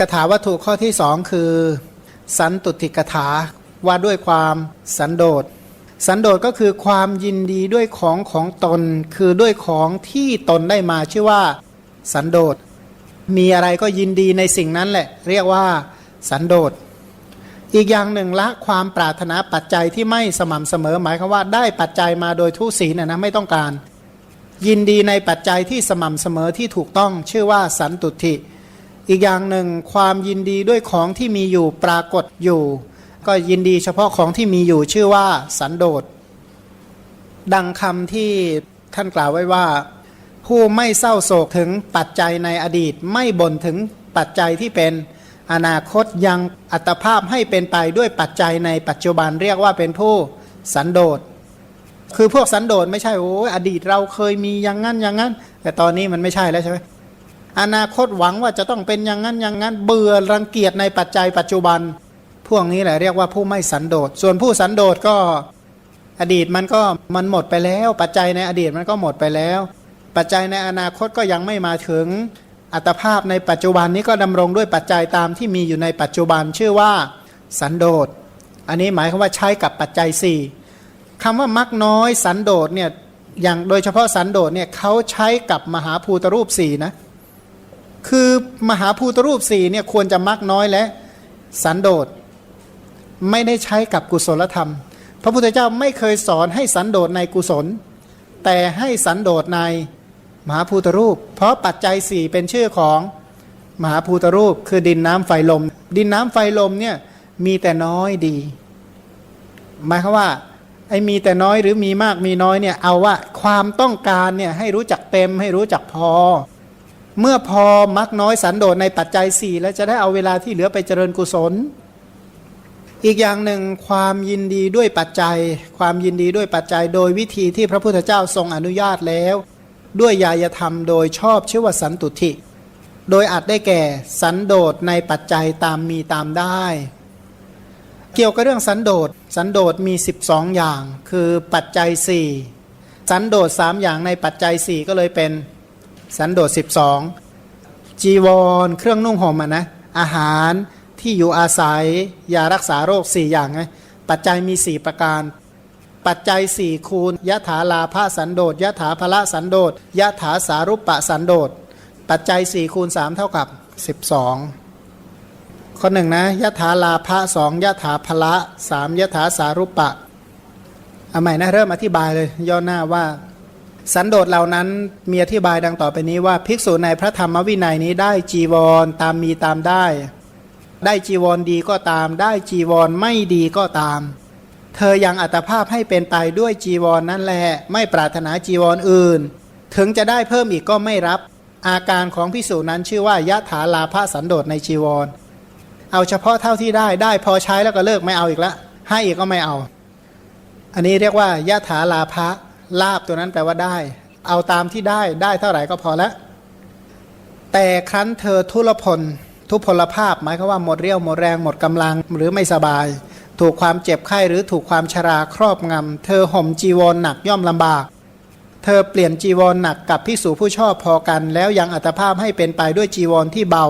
กถาวัตถุข้อที่สองคือ สันตุติกถาว่าด้วยความสันโดษสันโดษก็คือความยินดีด้วยของของตน คือด้วยของที่ตนได้มาชื่อว่า สันโดษมีอะไรก็ยินดีในสิ่งนั้นแหละ เรียกว่า สันโดษอีกอย่างหนึ่งละความปรารถนาปัจจัยที่ไม่สม่ำเสมอหมายความว่าได้ปัจจัยมาโดยทุศีนะนะไม่ต้องการ ยินดีในปัจจัยที่สม่ำเสมอที่ถูกต้องชื่อว่าสันตุทิ อีกอย่างหนึ่งความยินดีด้วยของที่มีอยู่ปรากฏอยู่ ก็ยินดีเฉพาะของที่มีอยู่ชื่อว่าสันโดษ ดังคำที่ท่านกล่าวไว้ว่า ผู้ไม่เศร้าโศกถึงปัจจัยในอดีต ไม่บ่นถึงปัจจัยที่เป็นอนาคตยังอัตภาพให้เป็นไปด้วยปัจจัยในปัจจุบันเรียกว่าเป็นผู้สันโดษ คือพวกสันโดษไม่ใช่โอ้อดีตเราเคยมีอย่างนั้นอย่างนั้น แต่ตอนนี้มันไม่ใช่แล้วใช่ไหม อนาคตหวังว่าจะต้องเป็นอย่างนั้นอย่างนั้น เบื่อรังเกียจในปัจจัยปัจจุบัน พวกนี้แหละเรียกว่าผู้ไม่สันโดษ ส่วนผู้สันโดษก็อดีตมันก็มันหมดไปแล้ว ปัจจัยในอดีตมันก็หมดไปแล้ว ปัจจัยในอนาคตก็ยังไม่มาถึงอัตภาพในปัจจุบันนี้ก็ดำรงด้วยปัจจัยตามที่มีอยู่ในปัจจุบันชื่อว่าสันโดษ อันนี้หมายความว่าใช้กับปัจจัย 4คำว่ามักน้อยสันโดษเนี่ยอย่างโดยเฉพาะสันโดษเนี่ยเขาใช้กับมหาภูตรูปสี่นะ คือมหาภูตรูปสี่เนี่ยควรจะมักน้อยและสันโดษไม่ได้ใช้กับกุศลธรรม พระพุทธเจ้าไม่เคยสอนให้สันโดษในกุศล แต่ให้สันโดษในมหาภูตรูป เพราะปัจจัยสี่เป็นชื่อของมหาภูตรูป คือดินน้ำไฟลม ดินน้ำไฟลมเนี่ยมีแต่น้อยดี หมายความว่าไอ้มีแต่น้อยหรือมีมากมีน้อยเนี่ยเอาว่าความต้องการเนี่ยให้รู้จักเต็มให้รู้จักพอ เมื่อพอมักน้อยสันโดษในปัจจัยสี่แล้วจะได้เอาเวลาที่เหลือไปเจริญกุศล อีกอย่างหนึ่งความยินดีด้วยปัจจัย ความยินดีด้วยปัจจัย โดยวิธีที่พระพุทธเจ้าทรงอนุญาตแล้ว ด้วยยายธรรมโดยชอบชื่อว่าสันตุทิโดยอาจได้แก่สันโดษในปัจจัยตามมีตามได้ เกี่ยวกับเรื่องสันโดษสันโดษมี 12 อย่าง คือปัจจัย 4 สันโดษ3อย่างในปัจจัย 4 ก็เลยเป็น สันโดษ12 จีวร เครื่องนุ่งห่มอะนะอาหารที่อยู่อาศัยยารักษาโรค 4 อย่างไงปัจจัยมี 4 ประการ ปัจจัย 4 คูณยะถาลาภสันโดษยะถาภละสันโดษยะถาสารุปปะสันโดษปัจจัย 4 คูณ 3 เท่ากับ 12 ข้อหนึ่งนะยะถาลาภสองยะถาภละสามยะถาสารุปปะเอาใหม่นะเริ่มอธิบายเลยย่อหน้าว่า สันโดษเหล่านั้นมีอธิบายดังต่อไปนี้ว่าภิกษุในพระธรรมวินัยนี้ได้จีวรตามมีตามได้ ได้จีวรดีก็ตาม ได้จีวรไม่ดีก็ตาม เธอยังอัตภาพให้เป็นไปด้วยจีวรนนั่นแหละไม่ปรารถนาจีวรออื่น ถึงจะได้เพิ่มอีกก็ไม่รับ อาการของภิกษุนั้นชื่อว่ายะถาลาภสันโดษในจีวร เอาเฉพาะเท่าที่ได้ได้พอใช้แล้วก็เลิกไม่เอาอีกละให้อีกก็ไม่เอา อันนี้เรียกว่ายะถาลาภะ ลาบตัวนั้นแปลว่าได้ เอาตามที่ได้ได้เท่าไหร่ก็พอแล้วแต่ครั้นเธอทุรพล ทุพลภาพหมายความว่าหมดเรี่ยวหมดแรงหมดกำลังหรือไม่สบาย ถูกความเจ็บไข้หรือถูกความชราครอบงำเธอห่มจีวรหนักย่อมลำบาก เธอเปลี่ยนจีวรหนักกับพิสูผู้ชอบพอกัน แล้วยังอัตภาพให้เป็นไปด้วยจีวรที่เบา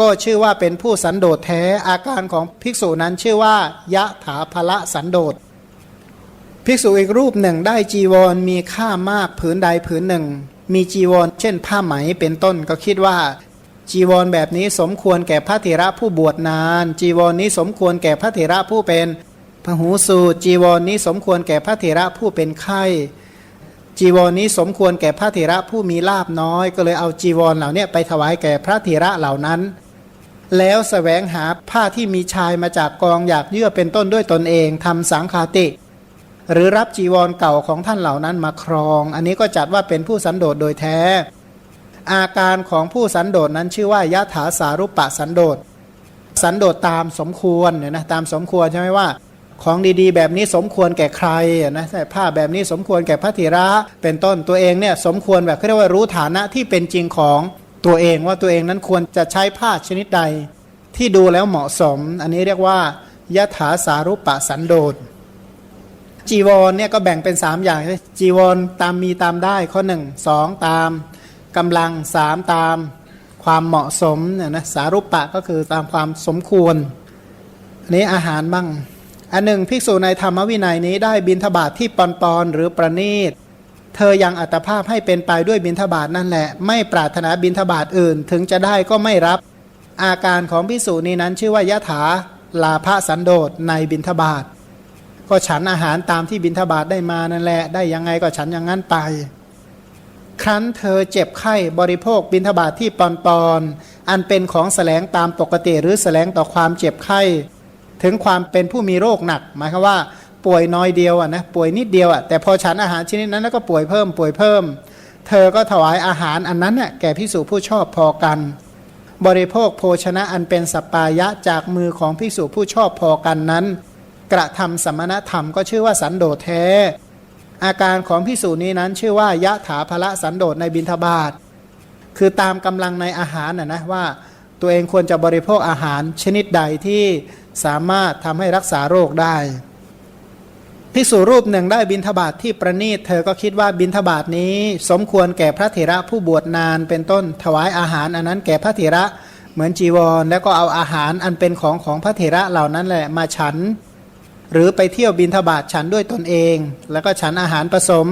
ก็ชื่อว่าเป็นผู้สันโดษแท้อาการของภิกษุนั้นชื่อว่ายะถาภละสันโดษ ภิกษุอีกรูปหนึ่งได้จีวรมีค่ามากผืนใดผืนหนึ่ง มีจีวร เช่นผ้าไหมเป็นต้นก็คิดว่า จีวรแบบนี้สมควรแก่พระเถระผู้บวชนาน จีวรนี้สมควรแก่พระเถระผู้เป็นพหูสูตรจีวรนี้สมควรแก่พระเถระผู้เป็นไข้จีวรนี้สมควรแก่พระเถระผู้มีลาบน้อย ก็เลยเอาจีวรเหล่านี้ไปถวายแก่พระเถระเหล่านั้น แล้วสแสวงหาผ้าที่มีชายมาจากกองอยากเยื่อเป็นต้นด้วยตนเองทำสังคาติ หรือรับจีวรเก่าของท่านเหล่านั้นมาครอง อันนี้ก็จัดว่าเป็นผู้สันโดษโดยแท้ อาการของผู้สันโดษนั้นชื่อว่ายะถาสารุปปะสันโดษสันโดษตามสมควรเนี่ยนะตามสมควรใช่ไหมว่า ของดีๆ แบบนี้สมควรแก่ใครนะใส่ผ้าแบบนี้สมควรแก่พระธีระ เป็นต้นตัวเองเนี่ยสมควรแบบเขาเรียกว่ารู้ฐานะที่เป็นจริงของตัวเองว่าตัวเองนั้นควรจะใช้ผ้าชนิดใด ที่ดูแล้วเหมาะสม อันนี้เรียกว่ายะถาสารุปปะสันโดษ จีวรเนี่ยก็แบ่งเป็น 3 อย่าง จีวรตามมีตามได้ข้อ 1 2 ตามกำลัง 3 ตามความเหมาะสมเนี่ยนะสารุปปะก็คือตามความสมควรอันนี้อาหารบ้าง อันหนึ่งภิกษุในธรรมวินัยนี้ได้บินทบาทที่ปอนปอนหรือประณีต เธอยังอัตภาพให้เป็นไปด้วยบินทบาทนั่นแหละ ไม่ปรารถนาบินทบาทอื่น ถึงจะได้ก็ไม่รับอาการของภิกษุนี้นั้นชื่อว่ายะถาลาภสันโดษในบินทบาท ก็ฉันอาหารตามที่บินทบาทได้มานั่นแหละ ได้ยังไงก็ฉันอย่างนั้นไป ครั้นเธอเจ็บไข้บริโภคบินทบาทที่ปอนปอนอันเป็นของแสลงตามปกติหรือแสลงต่อความเจ็บไข้ ถึงความเป็นผู้มีโรคหนัก หมายความว่า ป่วยน้อยเดียวอะนะป่วยนิดเดียวอะแต่พอฉันอาหารชนิดนั้นแล้วก็ป่วยเพิ่มป่วยเพิ่ม เธอก็ถวายอาหารอันนั้นน่ะแก่พิสูจผู้ชอบพอกัน บริโภคโภชนะอันเป็นสปปายะจากมือของพิสูจผู้ชอบพอกันนั้น กระทำสมณธรรมก็ชื่อว่าสันโดษแท้ อาการของพิสูจนี้นั้นชื่อว่ายะถาภละสันโดษในบิณฑบาตคือตามกำลังในอาหารนะนะว่าตัวเองควรจะบริโภคอาหารชนิดใดที่สามารถทำให้รักษาโรคได้พิสูรูปหนึ่งได้บินทบาทที่ประณีต เธอก็คิดว่าบินทบาทนี้ สมควรแก่พระเถระผู้บวชนานเป็นต้นถวายอาหารอันนั้นแก่พระเถระเหมือนจีวร แล้วก็เอาอาหารอันเป็นของของพระเถระเหล่านั้นแหละมาฉัน หรือไปเที่ยวบินทบาทฉันด้วยตนเอง แล้วก็ฉันอาหารผสม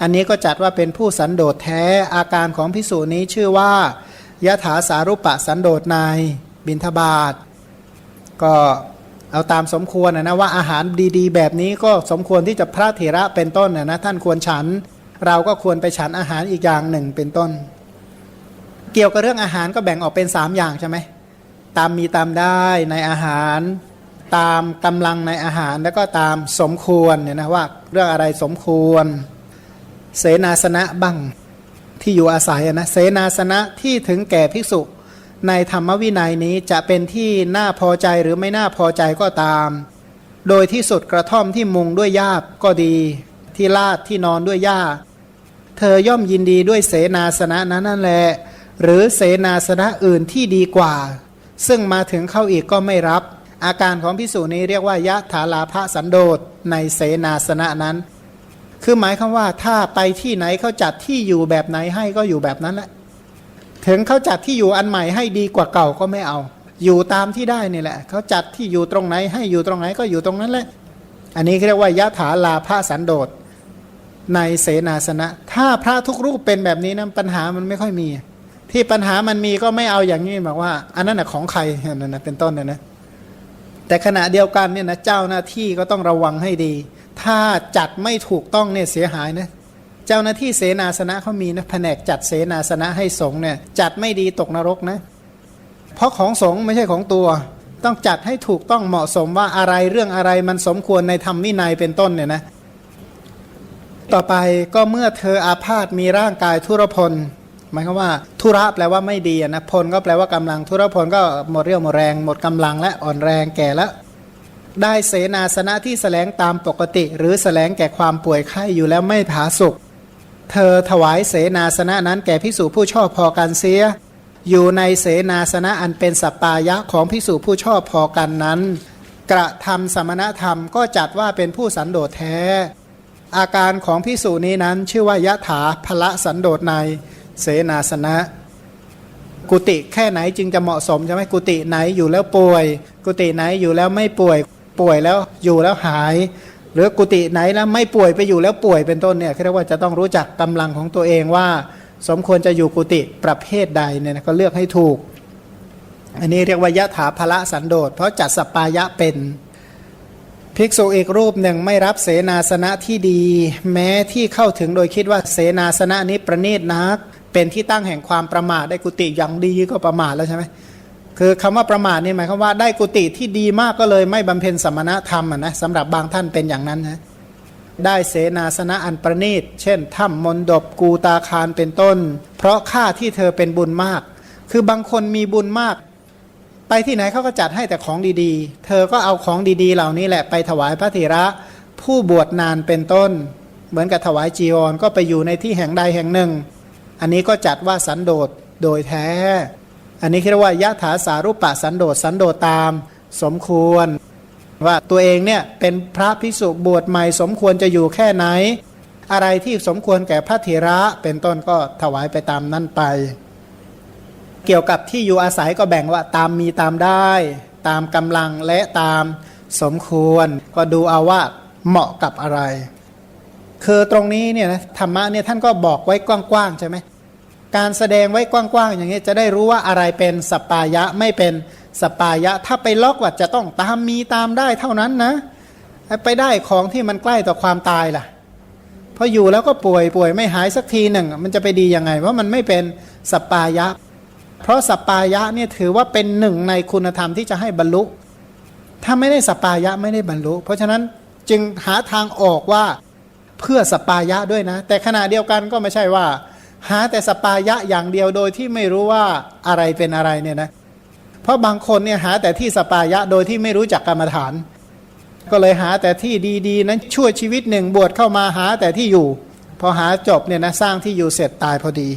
อันนี้ก็จัดว่าเป็นผู้สันโดษแท้อาการของพิสูจนี้ชื่อว่ายะถาสารุปะสันโดษในบินทบาท ก็เอาตามสมควรนะนะว่าอาหารดีๆ แบบนี้ก็สมควรที่จะพระเถระเป็นต้นนะนะท่านควรฉัน เราก็ควรไปฉันอาหารอีกอย่างหนึ่งเป็นต้น เกี่ยวกับเรื่องอาหารก็แบ่งออกเป็น 3 อย่างใช่ไหมตามมีตามได้ในอาหาร ตามกำลังในอาหารแล้วก็ตามสมควรเนี่ยนะว่าเรื่องอะไรสมควร เสนาสนะบ้างที่อยู่อาศัยนะเสนาสนะที่ถึงแก่ภิกษุในธรรมวินัยนี้จะเป็นที่น่าพอใจหรือไม่น่าพอใจก็ตาม โดยที่สุดกระท่อมที่มุงด้วยหญ้าก็ดี ที่ลาดที่นอนด้วยหญ้า เธอย่อมยินดีด้วยเสนาสนะนั้นนั่นแหละหรือเสนาสนะอื่นที่ดีกว่า ซึ่งมาถึงเข้าอีกก็ไม่รับ อาการของพิสูจนี้เรียกว่ายะถาลาภสันโดษในเสนาสนะนั้น คือหมายคำว่าถ้าไปที่ไหนเขาจัดที่อยู่แบบไหนให้ก็อยู่แบบนั้นแหละถึงเขาจัดที่อยู่อันใหม่ให้ดีกว่าเก่าก็ไม่เอา อยู่ตามที่ได้นี่แหละเขาจัดที่อยู่ตรงไหนให้อยู่ตรงไหนก็อยู่ตรงนั้นแหละ อันนี้เรียกว่ายะถาลาภสันโดษในเสนาสนะ ถ้าพระทุกรูปเป็นแบบนี้นะปัญหามันไม่ค่อยมี ที่ปัญหามันมีก็ไม่เอาอย่างนี้บอกว่า อันนั้นนะของใครนั่นนะเป็นต้นนะนะ แต่ขณะเดียวกันเนี่ยนะเจ้าหน้าที่ก็ต้องระวังให้ดี ถ้าจัดไม่ถูกต้องเนี่ยเสียหายนะเจ้าหน้าที่เสนาสนะเขามีนะแผนกจัดเสนาสนะให้สงเนี่ยจัดไม่ดีตกนรกนะ เพราะของสงไม่ใช่ของตัว ต้องจัดให้ถูกต้องเหมาะสมว่าอะไรเรื่องอะไรมันสมควรในธรรมวินัยเป็นต้นเนี่ยนะ ต่อไปก็เมื่อเธออาพาธมีร่างกายทุรพล หมายความว่าทุระแปลว่าไม่ดีนะพลก็แปลว่ากำลังทุรพลก็หมดเรี่ยวหมดแรง หมดกำลังและอ่อนแรงแก่แล้วได้เสนาสนะที่แสลงตามปกติ หรือแสลงแก่ความป่วยไข้อยู่แล้วไม่ผาสุกเธอถวายเสนาสนะนั้นแก่พิสูจผู้ชอบพอกันเสีย อยู่ในเสนาสนะอันเป็นสปปายะของพิสูจผู้ชอบพอกันนั้น กระทำสมณธรรมก็จัดว่าเป็นผู้สันโดษแท้ อาการของพิสูจนี้นั้นชื่อว่ายะถาพละสันโดษใน เสนาสนะ กุฏิแค่ไหนจึงจะเหมาะสมใช่ไหมกุฏิไหนอยู่แล้วป่วย กุฏิไหนอยู่แล้วไม่ป่วยป่วยแล้วอยู่แล้วหาย หรือกุฏิไหนแล้วไม่ป่วยไปอยู่แล้วป่วยเป็นต้นเนี่ยเรียกว่าจะต้องรู้จักกำลังของตัวเองว่า สมควรจะอยู่กุฏิประเภทใดเนี่ยก็เลือกให้ถูก อันนี้เรียกว่ายะถาภละสันโดษเพราะจัดสปปายะเป็นภิกษุอีกรูปหนึ่งไม่รับเสนาสนะที่ดี แม้ที่เข้าถึงโดยคิดว่าเสนาสนะนี้ประณีตนัก เป็นที่ตั้งแห่งความประมาทได้กุฏิอย่างดีก็ประมาทแล้วใช่ไหมคือคำว่าประมาทนี่หมายความว่าได้กุฏิที่ดีมากก็เลยไม่บำเพ็ญสมณธรรมะนะสำหรับบางท่านเป็นอย่างนั้นนะได้เสนาสนะอันประณีต เช่นถ้ำมนดบกูตาคารเป็นต้น เพราะค่าที่เธอเป็นบุญมาก คือบางคนมีบุญมาก ไปที่ไหนเขาก็จัดให้แต่ของดีๆ เธอก็เอาของดีๆ เหล่านี้แหละไปถวายพระเถระ ผู้บวชนานเป็นต้น เหมือนกับถวายจีวรก็ไปอยู่ในที่แห่งใดแห่งหนึ่ง อันนี้ก็จัดว่าสันโดษโดยแท้ อันนี้เรียกว่ายะถาสารุปะสันโดษสันโดษตามสมควร ว่าตัวเองเนี่ยเป็นพระพิสุบวชใหม่สมควรจะอยู่แค่ไหน อะไรที่สมควรแก่พระเถระเป็นต้นก็ถวายไปตามนั่นไป เกี่ยวกับที่อยู่อาศัยก็แบ่งว่าตามมีตามได้ ตามกำลังและตามสมควร ก็ดูเอาว่าเหมาะกับอะไรคือตรงนี้เนี่ยนะธรรมะเนี่ยท่านก็บอกไว้กว้างๆใช่ไหม การแสดงไว้กว้างๆ อย่างนี้จะได้รู้ว่าอะไรเป็นสปายะไม่เป็นสปายะ ถ้าไปล็อกว่าจะต้องตามมีตามได้เท่านั้นนะไปได้ของที่มันใกล้ต่อความตายล่ะพออยู่แล้วก็ป่วยป่วยไม่หายสักทีหนึ่ง มันจะไปดียังไงว่ามันไม่เป็นสปายะ เพราะสปายะเนี่ยถือว่าเป็นหนึ่งในคุณธรรมที่จะให้บรรลุ ถ้าไม่ได้สปายะไม่ได้บรรลุ เพราะฉะนั้นจึงหาทางออกว่าเพื่อสปายะด้วยนะ แต่ขณะเดียวกันก็ไม่ใช่ว่า หาแต่สปายะอย่างเดียวโดยที่ไม่รู้ว่าอะไรเป็นอะไรเนี่ยนะเพราะบางคนเนี่ยหาแต่ที่สปายะโดยที่ไม่รู้จักกรรมฐาน ก็เลยหาแต่ที่ดีๆ นั้นชั่วชีวิตหนึ่งบวชเข้ามาหาแต่ที่อยู่ พอหาจบเนี่ยนะสร้างที่อยู่เสร็จตายพอดี